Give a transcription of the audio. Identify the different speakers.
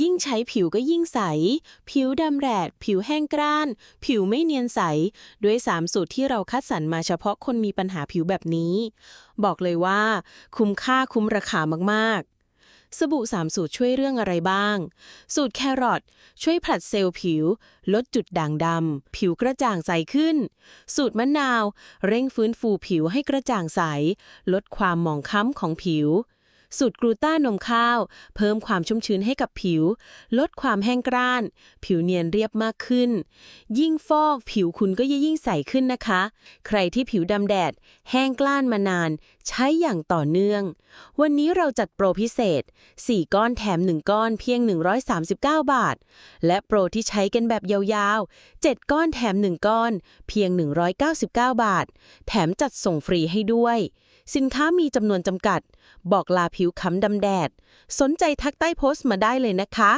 Speaker 1: ยิ่งใช้ผิวก็ยิ่งใส ผิวดำแดดผิวแห้งกร้าน ผิวไม่เนียนใส ด้วย 3 สูตรที่เราคัดสรรมาเฉพาะคนมีปัญหาผิวแบบนี้ บอกเลยว่า คุ้มค่าคุ้มราคามาก ๆ สบู่3สูตรช่วยเรื่องอะไรบ้าง สูตรแครอทช่วยผลัดเซลล์ผิว ลดจุดด่างดำผิวกระจ่างใสขึ้น สูตรมะนาว เร่งฟื้นฟูผิวให้กระจ่างใส ลดความหมองคล้ำของผิว สูตรกลูต้านมข้าว เพิ่มความชุ่มชื้นให้กับผิว ลดความแห้งกร้าน ผิวเนียนเรียบมากขึ้น ยิ่งฟอกผิวคุณก็ยิ่งใสขึ้นนะคะ ใครที่ผิวดำแดด แห้งกล้านมานาน ใช้อย่างต่อเนื่อง วันนี้เราจัดโปรพิเศษ 4 ก้อนแถม 1 ก้อนเพียง 139 บาท และโปรที่ใช้กันแบบยาวๆ 7 ก้อนแถม 1 ก้อนเพียง 199 บาท แถมจัดส่งฟรีให้ด้วย สินค้ามีจำนวนจำกัด บอกลาผิวผิวขำดำแดด สนใจทักใต้โพสต์มาได้เลยนะคะ